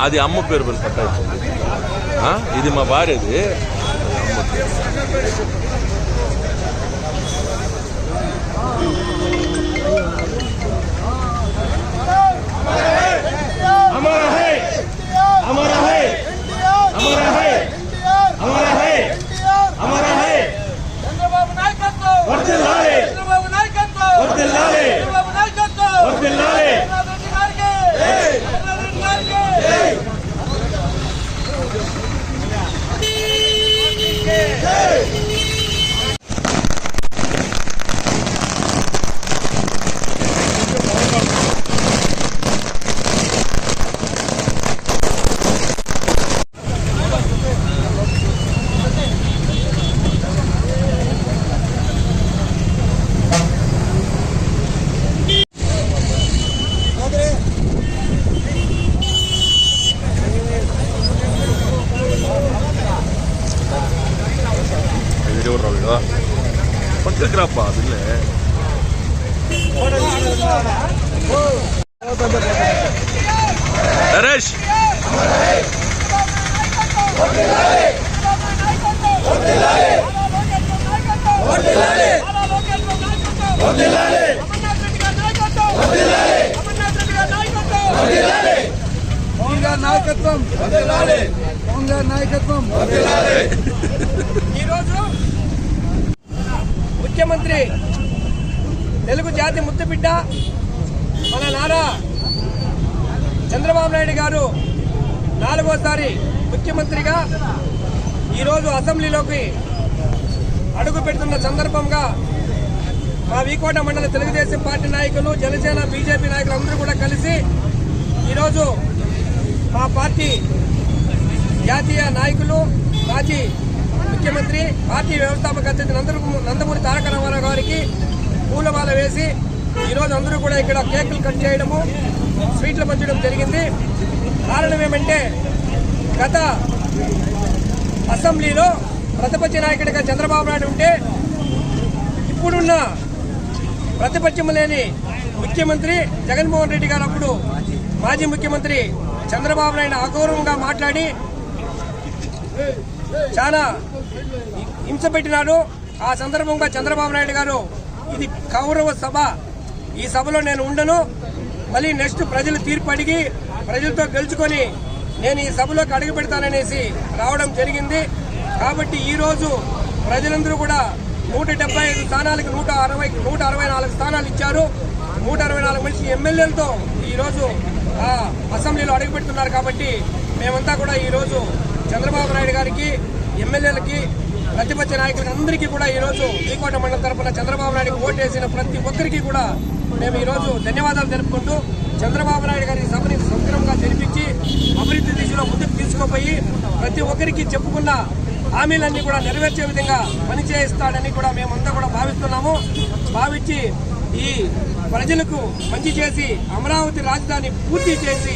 అది అమ్మ పేరు పట్టాల్సింది ఇది మా భార్యది అమ్మ పక్కకి రాబ్బా అదిలే నరేష్ పవన్ గారి నాయకత్వం పవన్ గారి నాయకత్వం ఈరోజు ముఖ్యమంత్రి తెలుగు జాతి ముద్దుబిడ్డ మన నారా చంద్రబాబు నాయుడు గారు నాలుగోసారి ముఖ్యమంత్రిగా ఈరోజు అసెంబ్లీలోకి అడుగు పెడుతున్న సందర్భంగా మా వీకోట మండల తెలుగుదేశం పార్టీ నాయకులు జనసేన బీజేపీ నాయకులు అందరూ కూడా కలిసి ఈరోజు మా పార్టీ జాతీయ నాయకులు మాజీ ముఖ్యమంత్రి పార్టీ వ్యవస్థాపక అధ్యక్షుడు నందరు నందమూరి తారక రామారావు గారికి పూలమాల వేసి ఈరోజు అందరూ కూడా ఇక్కడ కేకులు కట్ చేయడము స్వీట్లు పంచడం జరిగింది. కారణం ఏమంటే గత అసెంబ్లీలో ప్రతిపక్ష నాయకుడిగా చంద్రబాబు నాయుడు ఉంటే ఇప్పుడున్న ప్రతిపక్షం లేని ముఖ్యమంత్రి జగన్మోహన్ రెడ్డి గారు అప్పుడు మాజీ ముఖ్యమంత్రి చంద్రబాబు నాయుడు అగౌరవంగా మాట్లాడి చాలా హింస పెట్టినాడు ఆ సందర్భంగా చంద్రబాబు నాయుడు గారు ఇది కౌరవ సభ. ఈ సభలో నేను ఉండను. మళ్ళీ నెక్స్ట్ ప్రజలు తీర్పు అడిగి ప్రజలతో గెలుచుకొని నేను ఈ సభలోకి అడుగు పెడతాననేసి రావడం జరిగింది. కాబట్టి ఈరోజు ప్రజలందరూ కూడా నూట డెబ్బై ఐదు స్థానాలకు నూట అరవై నూట అరవై నాలుగు స్థానాలు ఇచ్చారు. నూట అరవై నాలుగు మంచి ఎమ్మెల్యేలతో ఈరోజు అసెంబ్లీలో అడుగుపెడుతున్నారు కాబట్టి మేమంతా కూడా ఈరోజు చంద్రబాబు నాయుడు గారికి ఎమ్మెల్యేలకి ప్రతిపక్ష నాయకులకి అందరికీ కూడా ఈరోజు శ్రీకోట మండలం తరపున చంద్రబాబు నాయుడుకి ఓటేసిన ప్రతి ఒక్కరికి కూడా మేము ఈరోజు ధన్యవాదాలు తెలుపుకుంటూ చంద్రబాబు నాయుడు గారి సభని సక్రమంగా జరిపించి అభివృద్ధి దిశలో ముందుకు తీసుకుపోయి ప్రతి ఒక్కరికి చెప్పుకున్న హామీలన్నీ కూడా నెరవేర్చే విధంగా పనిచేయిస్తాడని కూడా మేమంతా కూడా భావిస్తున్నాము. భావించి ఈ ప్రజలకు మంచి చేసి అమరావతి రాజధాని పూర్తి చేసి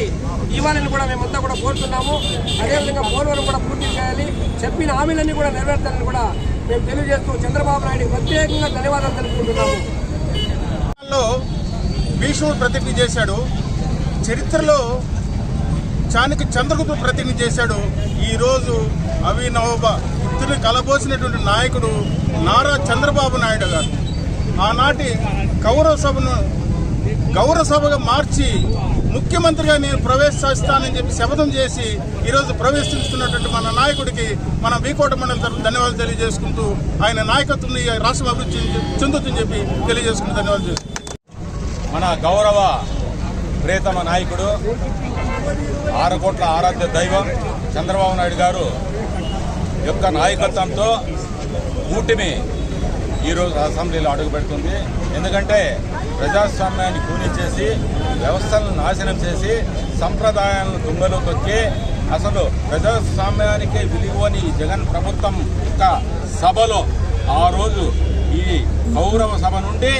ఇవ్వాలని కూడా మేమంతా కూడా కోరుతున్నాము. అదేవిధంగా పోలవరం కూడా పూర్తి చేయాలి. చెప్పిన హామీలన్నీ కూడా నెరవేర్చాలని కూడా మేము తెలియజేస్తూ చంద్రబాబు నాయుడు ప్రత్యేకంగా ధన్యవాదాలు తెలుపుకుంటున్నాము. భీష్ముడు ప్రతిజ్ఞ చేశాడు. చరిత్రలో చాణక్య చంద్రగుప్త ప్రతిజ్ఞ చేశాడు. ఈరోజు అవినవబ ఇద్దరు కలబోసినటువంటి నాయకుడు నారా చంద్రబాబు నాయుడు గారు. ఆనాటి కౌరవ సభను గౌరవ సభగా మార్చి ముఖ్యమంత్రిగా నేను ప్రవేశిస్తానని చెప్పి శపథం చేసి ఈరోజు ప్రవేశిస్తున్నటువంటి మన నాయకుడికి మన వీకోట మండలి తరఫున ధన్యవాదాలు తెలియజేసుకుంటూ ఆయన నాయకత్వం రాష్ట్రం అభివృద్ధి చెందుతుందని చెప్పి తెలియజేసుకుంటూ ధన్యవాదాలు మన గౌరవ ప్రియతమ నాయకుడు ఆరు కోట్ల ఆరాధ్య దైవం చంద్రబాబు నాయుడు గారు యొక్క నాయకత్వంతో కూటమి ఈరోజు అసెంబ్లీలో అడుగుపెడుతుంది ఎందుకంటే ప్రజాస్వామ్యాన్ని కూని చేసి వ్యవస్థలను నాశనం చేసి సంప్రదాయాలను తుంగలో తొక్కి అసలు ప్రజాస్వామ్యానికి విలువని ఈ జగన్ ప్రభుత్వం యొక్క సభలో ఆ రోజు ఈ గౌరవ సభ నుండి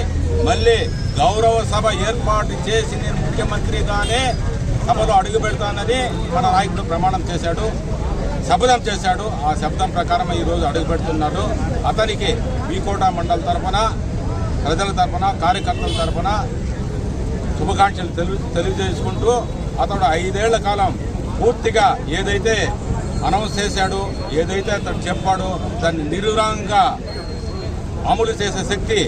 మళ్ళీ గౌరవ సభ ఏర్పాటు చేసి నేను ముఖ్యమంత్రిగానే సభలో అడుగు పెడతానని మన నాయకుడు ప్రమాణం చేశాడు. శపథం చేశాడు. ఆ శబ్దం ప్రకారం ఈరోజు అడుగుపెడుతున్నాడు అతనికి వీకోట మండల తరఫున ప్రజల తరఫున కార్యకర్తల తరఫున శుభాకాంక్షలు తెలి తెలియజేసుకుంటూ అతడు ఐదేళ్ళ కాలం పూర్తిగా ఏదైతే అనౌన్స్ చేశాడు ఏదైతే అతడు చెప్పాడో దాన్ని నిర్విరాంగా అమలు చేసే శక్తి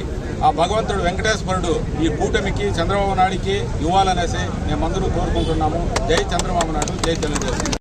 ఆ భగవంతుడు వెంకటేశ్వరుడు ఈ కూటమికి చంద్రబాబు నాయుడికి ఇవ్వాలనేసి మేమందరూ కోరుకుంటున్నాము. జై చంద్రబాబు నాయుడు జై Telugu Desam